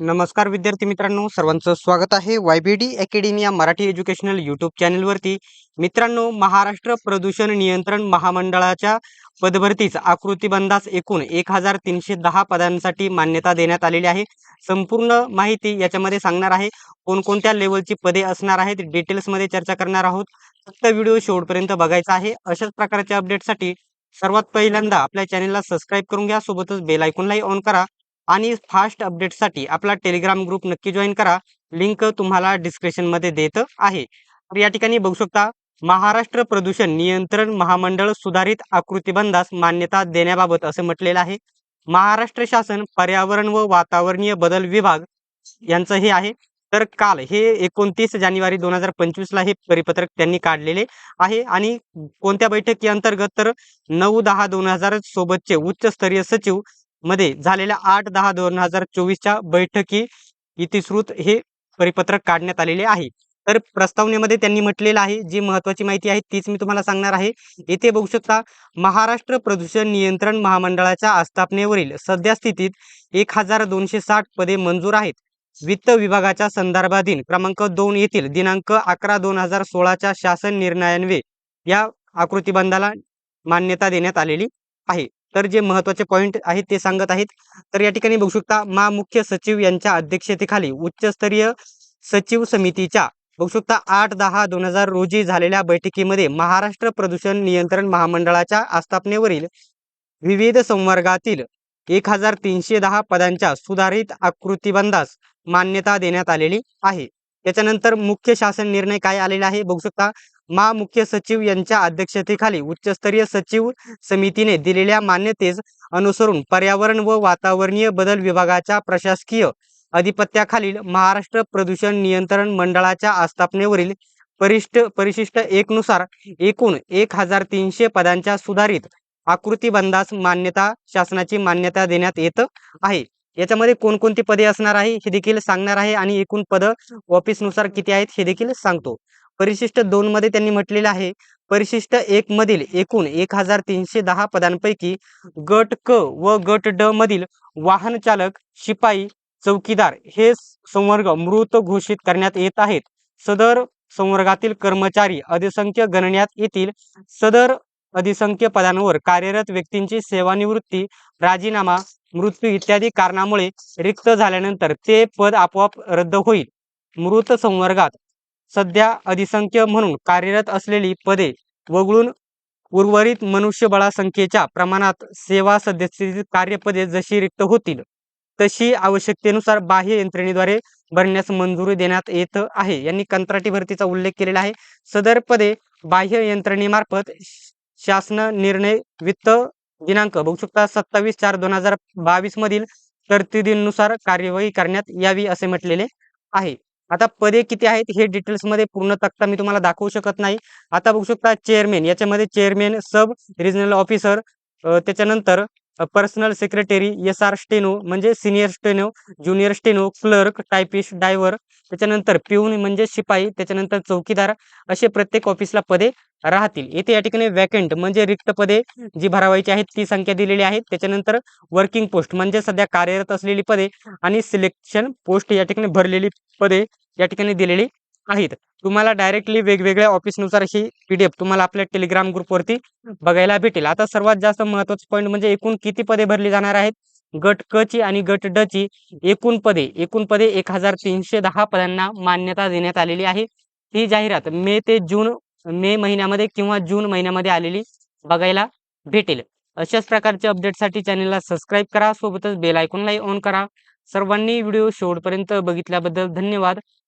नमस्कार विद्यार्थी मित्रांनो सर्वांचं स्वागत आहे वाय बी डी अकॅडमी या मराठी एज्युकेशनल यूट्यूब चॅनलवरती. मित्रांनो महाराष्ट्र प्रदूषण नियंत्रण महामंडळाच्या पदभरतीच आकृतीबंधास एकूण एक हजार तीनशे दहा पदांसाठी मान्यता देण्यात आलेली आहे. संपूर्ण माहिती याच्यामध्ये सांगणार आहे. कोणकोणत्या लेवलची पदे असणार आहेत डिटेल्समध्ये चर्चा करणार आहोत. फक्त व्हिडिओ शेवटपर्यंत बघायचा आहे. अशाच प्रकारच्या अपडेटसाठी सर्वात पहिल्यांदा आपल्या चॅनलला सबस्क्राईब करून घ्या. सोबतच बेल आयकॉनलाही ऑन करा. आणि फास्ट अपडेटसाठी आपला टेलिग्राम ग्रुप नक्की जॉईन करा. लिंक तुम्हाला डिस्क्रिप्शनमध्ये देत आहे. तर या ठिकाणी बघू शकता महाराष्ट्र प्रदूषण नियंत्रण महामंडळ सुधारित आकृतीबंधास मान्यता देण्याबाबत असे म्हटलेलं आहे. महाराष्ट्र शासन पर्यावरण व वातावरणीय बदल विभाग यांचं हे आहे. तर काल हे एकोणतीस जानेवारी दोन हजार पंचवीस ला हे परिपत्रक त्यांनी काढलेले आहे आणि कोणत्या बैठकी अंतर्गत तर नऊ दहा दोन हजार सोबतचे उच्चस्तरीय सचिव मध्ये झालेल्या आठ दहा दोन हजार चोवीसच्या बैठकी इतिश्रुत हे परिपत्रक काढण्यात आलेले आहे. तर प्रस्तावनेमध्ये त्यांनी म्हटलेलं आहे जी महत्वाची माहिती आहे तीच मी तुम्हाला सांगणार आहे. येथे बघू शकता महाराष्ट्र प्रदूषण नियंत्रण महामंडळाच्या आस्थापनेवरील सध्या स्थितीत एक हजार दोनशे साठ पदे मंजूर आहेत. वित्त विभागाच्या संदर्भाधीन क्रमांक दोन येथील दिनांक अकरा दोन हजार सोळाच्या शासन निर्णयान्वे या आकृतीबंधाला मान्यता देण्यात आलेली आहे. तर जे महत्त्वाचे पॉईंट आहेत ते सांगत आहेत. तर या ठिकाणी बघू शकता मा मुख्य सचिव यांच्या अध्यक्षतेखाली उच्चस्तरीय सचिव समितीच्या बघू शकता आठ दहा दोन हजार रोजी झालेल्या बैठकीमध्ये महाराष्ट्र प्रदूषण नियंत्रण महामंडळाच्या आस्थापनेवरील विविध संवर्गातील एक हजार तीनशे दहा पदांच्या सुधारित आकृतीबंधास मान्यता देण्यात आलेली आहे. त्याच्यानंतर मुख्य शासन निर्णय काय आलेला आहे? बघू शकता मा मुख्य सचिव यांच्या अध्यक्षतेखाली उच्चस्तरीय सचिव समितीने दिलेल्या मान्यतेस अनुसरून पर्यावरण व वातावरणीय बदल विभागाच्या प्रशासकीय अधिपत्याखालील महाराष्ट्र प्रदूषण नियंत्रण मंडळाच्या आस्थापनेवरील परिष्ट परिशिष्ट एक नुसार एकूण एक हजार तीनशे पदांच्या सुधारित आकृतीबंधास मान्यता शासनाची मान्यता देण्यात येत आहे. याच्यामध्ये कोणकोणती पदे असणार आहे हे देखील सांगणार आहे आणि एकूण पद ऑफिसनुसार किती आहेत हे देखील सांगतो. परिशिष्ट दोन मध्ये त्यांनी म्हटलेलं आहे. परिशिष्ट एक मधील एकूण एक हजार तीनशे दहा पदांपैकी गट क व गट ड मधील वाहन चालक शिपाई चौकीदार हे संवर्ग मृत घोषित करण्यात येत आहेत. सदर संवर्गातील कर्मचारी अधिसंख्य गणण्यात येतील. सदर अधिसंख्य पदांवर कार्यरत व्यक्तींची सेवानिवृत्ती राजीनामा मृत्यू इत्यादी कारणामुळे रिक्त झाल्यानंतर ते पद आपोआप रद्द होईल. मृत संवर्गात सध्या अधिसंख्य म्हणून कार्यरत असलेली पदे वगळून उर्वरित मनुष्यबळा संख्येच्या प्रमाणात सेवा सदस्याची कार्यपदे जशी रिक्त होतील तशी आवश्यकतेनुसार बाह्य यंत्रणेद्वारे भरण्यास मंजुरी देण्यात येत आहे. यांनी कंत्राटी भरतीचा उल्लेख केलेला आहे. सदर पदे बाह्य यंत्रणेमार्फत शासन निर्णय वित्त दिनांक बघू शकता सत्तावीस चार दोन हजार बावीस मधील तरतुदींनुसार कार्यवाही करण्यात यावी असे म्हटलेले आहे. आता पदे किती आहेत हे डिटेल्समध्ये पूर्ण तक्ता मी तुम्हाला दाखवू शकत नाही. आता बघू शकता चेअरमॅन याच्यामध्ये चेअरमॅन सब रिजनल ऑफिसर त्याच्यानंतर personal secretary S R steno म्हणजे senior steno junior steno clerk typist driver त्याच्यानंतर पिऊन म्हणजे शिपाई त्याच्यानंतर चौकीदार असे प्रत्येक ऑफिसला पदे राहतील. येथे या ठिकाणी वॅकंट म्हणजे रिक्त पदे जी भरावायची आहेत ती संख्या दिलेली आहे त्याच्यानंतर वर्किंग पोस्ट म्हणजे सध्या कार्यरत असलेली पदे आणि सिलेक्शन पोस्ट या ठिकाणी भरलेली पदे या ठिकाणी दिलेली आहेत. तुम्हाला डायरेक्टली वेगवेगळ्या ऑफिसनुसार ही पीडीएफ तुम्हाला आपल्या टेलिग्राम ग्रुपवरती बघायला भेटेल. आता सर्वात जास्त महत्वाचं पॉईंट म्हणजे एकूण किती पदे भरली जाणार आहेत? गट क ची आणि गट ड ची एकूण पदे एकूण पदे एक हजार तीनशे दहा पदांना मान्यता देण्यात आलेली आहे. ही जाहिरात मे ते जून मे महिन्यामध्ये किंवा जून महिन्यामध्ये आलेली बघायला भेटेल. अशाच प्रकारच्या अपडेटसाठी चॅनलला सबस्क्राईब करा सोबतच बेल आयकॉनलाही ऑन करा. सर्वांनी व्हिडिओ शेवटपर्यंत बघितल्याबद्दल धन्यवाद.